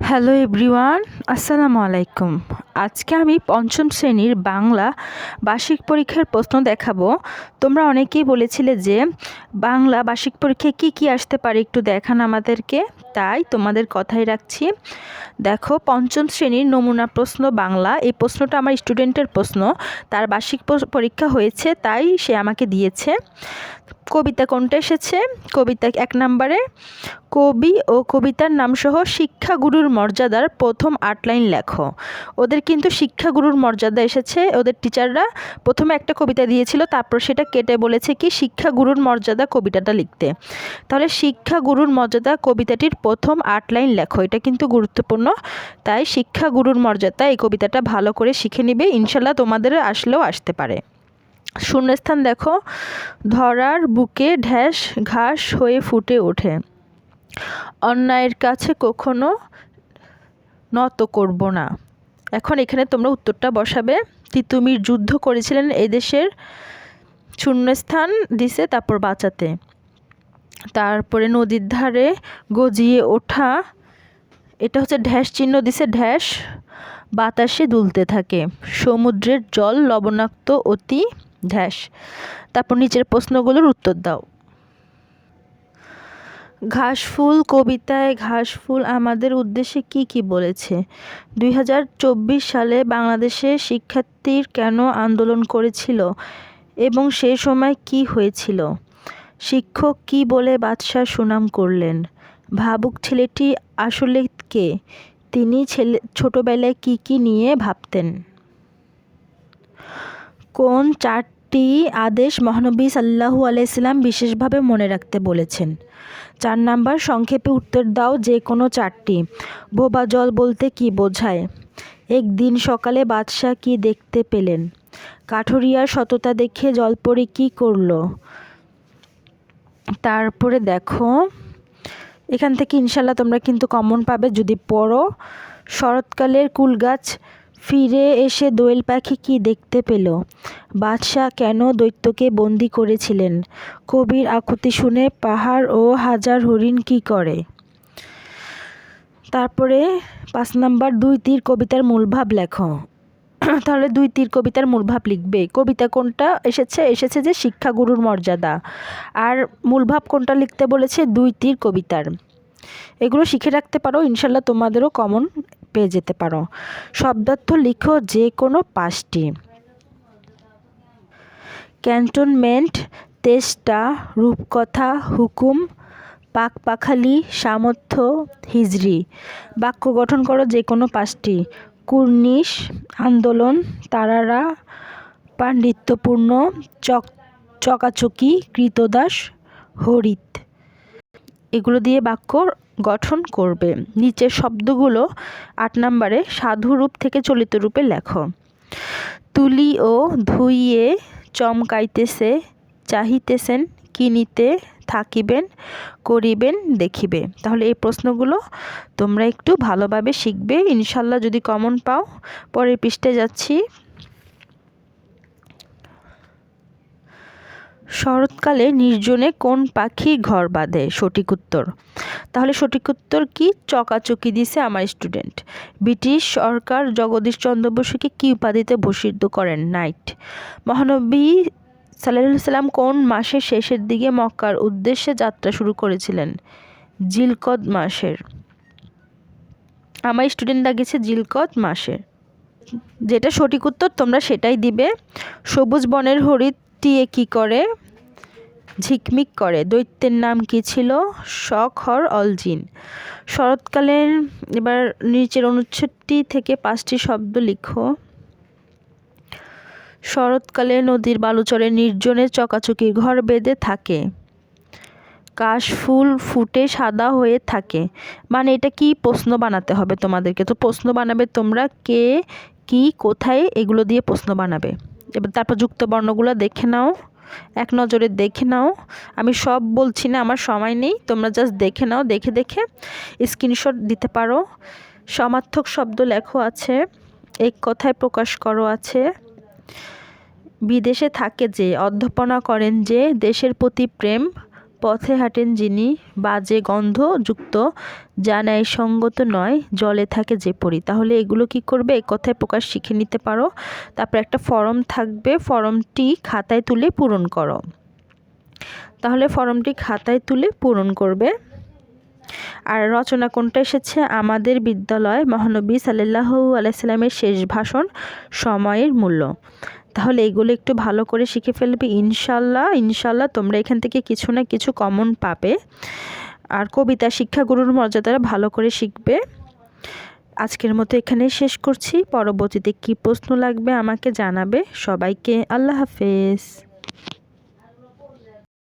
Hello everyone আসসালামু আলাইকুম আজকে আমি পঞ্চম শ্রেণির বাংলা বার্ষিক পরীক্ষার প্রশ্ন দেখাবো। তোমরা অনেকেই বলেছিলে যে বাংলা বার্ষিক পরীক্ষায় কী কী আসতে পারে একটু দেখান আমাদেরকে। তাই তোমাদের কথাই রাখছি। দেখো, পঞ্চম শ্রেণির নমুনা প্রশ্ন বাংলা। এই প্রশ্নটা আমার স্টুডেন্টের প্রশ্ন। তার বার্ষিক পরীক্ষা হয়েছে, তাই সে আমাকে দিয়েছে। কবিতা কোনটা এসেছে? কবিতা এক নম্বরে, কবি ও কবিতার নামসহ শিক্ষাগুরুর মর্যাদার প্রথম আট লাইন লেখো। ওদের কিন্তু শিক্ষাগুরুর মর্যাদা এসেছে, ওদের টিচাররা প্রথমে একটা কবিতা দিয়েছিল, তারপর সেটা কেটে বলেছে কি শিক্ষাগুরুর মর্যাদা কবিতাটা লিখতে। তাহলে শিক্ষাগুরুর মর্যাদা কবিতাটির প্রথম আট লাইন লেখো, এটা কিন্তু গুরুত্বপূর্ণ। তাই শিক্ষাগুরুর মর্যাদা এই কবিতাটা ভালো করে শিখে নিবে, ইনশাল্লাহ তোমাদের আসলেও আসতে পারে। শূন্যস্থান দেখো। ধরার বুকে ঢ্যাস ঘাস হয়ে ফুটে ওঠে। অন্যায়ের কাছে কখনো নত করব না। এখন এখানে তোমরা উত্তরটা বসাবে তিতুমির যুদ্ধ করেছিলেন এদেশের শূন্যস্থান দিছে, তারপর বাঁচাতে। তারপরে নদীর ধারে গজিয়ে ওঠা, এটা হচ্ছে ঢ্যাস চিহ্ন দিছে, ঢ্যাস বাতাসে দুলতে থাকে। সমুদ্রের জল লবণাক্ত অতি ধ্যাস। তারপর নিচের প্রশ্নগুলোর উত্তর দাও। ঘাসফুল কবিতায় ঘাসফুল আমাদের উদ্দেশ্যে কি কি বলেছে? দুই হাজার চব্বিশ সালে বাংলাদেশে শিক্ষার্থীর কেন আন্দোলন করেছিল এবং সে সময় কি হয়েছিল? শিক্ষক কি বলে বাদশাহ সুনাম করলেন? ভাবুক ছেলেটি আসলে কে? তিনি ছেলে ছোটোবেলায় কি কি নিয়ে ভাবতেন? কোন চারটি আদেশ মহানবী সাল্লাহু আলাইসাল্লাম বিশেষভাবে মনে রাখতে বলেছেন? চার নাম্বার, সংক্ষেপে উত্তর দাও যে কোনো চারটি। বোবা জল বলতে কি বোঝায়? একদিন সকালে বাদশাহ কি দেখতে পেলেন? কাঠরিয়ার সততা দেখে জলপরি কি করল? তারপরে দেখো, এখান থেকে ইনশাল্লাহ তোমরা কিন্তু কমন পাবে। যদি পড়ো, শরৎকালের কুল গাছ ফিরে এসে দোয়েল পাখি কি দেখতে পেল? বাদশাহ কেন দৈত্যকে বন্দি করেছিলেন? কবির আকুতি শুনে পাহাড় ও হাজার হরিণ কি করে? তারপরে পাঁচ নাম্বার দুই তীর কবিতার মূলভাব লেখো। তাহলে দুই তীর কবিতার মূলভাব লিখবে। কবিতা কোনটা? এসেছে এসেছে যে শিক্ষাগুরুর মর্যাদা। আর মূলভাব কোনটা লিখতে বলেছে? দুই তীর কবিতার। এগুলো শিখে রাখতে পারো, ইনশাল্লাহ তোমাদেরও কমন পেয়ে যেতে পারো। শব্দার্থ লিখো যে কোনো পাঁচটি। ক্যান্টনমেন্ট, তেষ্টা, রূপকথা, হুকুম, পাকপাখালি, সামর্থ্য, হিজড়ি। বাক্য গঠন করো যে কোনো পাঁচটি। কুর্নিশ, আন্দোলন, তারারা, পাণ্ডিত্যপূর্ণ, চক, চকাচকি, কৃতদাস, হরিত। এগুলো দিয়ে বাক্য গঠন করবে। নিচের শব্দগুলো আট নম্বরে সাধু রূপ থেকে চলিত রূপে লেখো। তুলি ও ধুইয়ে চমকাইতেছে, চাহিতেছেন, কিনিতে থাকিবেন, করিবেন, দেখিবে। তাহলে এই প্রশ্নগুলো তোমরা একটু ভালোভাবে শিখবে। ইনশাল্লাহ যদি কমন পাও, পরের পৃষ্ঠে যাচ্ছি। শরৎকালে নির্জনে কোন পাখি ঘর বাঁধে? সঠিক উত্তর। তাহলে সঠিক উত্তর কি? চকাচকি দিছে আমার স্টুডেন্ট ব্রিটিশ সরকার জগদীশ চন্দ্র বসুকে কী উপাধিতে ভূষিত করেন? নাইট মহানবী সাল্লাহ সাল্লাম কোন মাসের শেষের দিকে মক্কার উদ্দেশ্যে যাত্রা শুরু করেছিলেন? জিলকদ মাসের। আমার স্টুডেন্ট লাগিয়েছে জিলকদ মাসের যেটা সঠিক উত্তর তোমরা সেটাই দিবে। সবুজ বনের হরিৎ টিয়ে কি করে? ঝিকমিক করে। দৈত্যের নাম কি ছিল? শখর অলজিন। শরৎকালের এবার নিচের অনুচ্ছেদটি থেকে পাঁচটি শব্দ লিখো। শরৎকালে নদীর বালুচরে নির্জনে চকাচকি ঘর বেঁধে থাকে। কাশফুল ফুটে সাদা হয়ে থাকে। মানে এটা কি প্রশ্ন বানাতে হবে তোমাদেরকে? তো প্রশ্ন বানাবে তোমরা কে, কি, কোথায় এগুলো দিয়ে প্রশ্ন বানাবে। এবার তারপর যুক্ত বর্ণগুলো দেখে নাও। এক নজরে দেখে নাও। আমি সব বলছি না, আমার সময় নেই। তোমরা জাস্ট দেখে নাও, দেখে দেখে স্ক্রিনশট দিতে পারো। সমার্থক শব্দ লেখো আছে, এক কথায় প্রকাশ করো আছে। বিদেশে থাকে যে, অধ্যাপনা করেন যে, দেশের প্রতি প্রেম পথে হাঁটেন যিনি, বাজে গন্ধযুক্ত যা ন্যায় সঙ্গত নয়, জলে থাকে যে পরি। তাহলে এগুলো কি করবে? কথায় প্রকাশ শিখে নিতে পারো। তারপর একটা ফর্ম থাকবে, ফর্মটি খাতায় তুলে পূরণ করো। তাহলে ফর্মটি খাতায় তুলে পূরণ করবে। আর রচনা কোনটা এসেছে? আমাদের বিদ্যালয় মহানবী সাল্লাহ আলাইসাল্লামের শেষ ভাষণ সময়ের মূল্য। তাহলে এগুলো একটু ভালো করে শিখে ফেলবে ইনশাল্লাহ। ইনশাল্লাহ তোমরা এখান থেকে কিছু না কিছু কমন পাবে। আর কবিতা শিক্ষাগুরুর মর্যাদাটা ভালো করে শিখবে। আজকের মতো এখানে শেষ করছি। পরবর্তীতে কি প্রশ্ন লাগবে আমাকে জানাবে। সবাইকে আল্লাহ হাফেজ।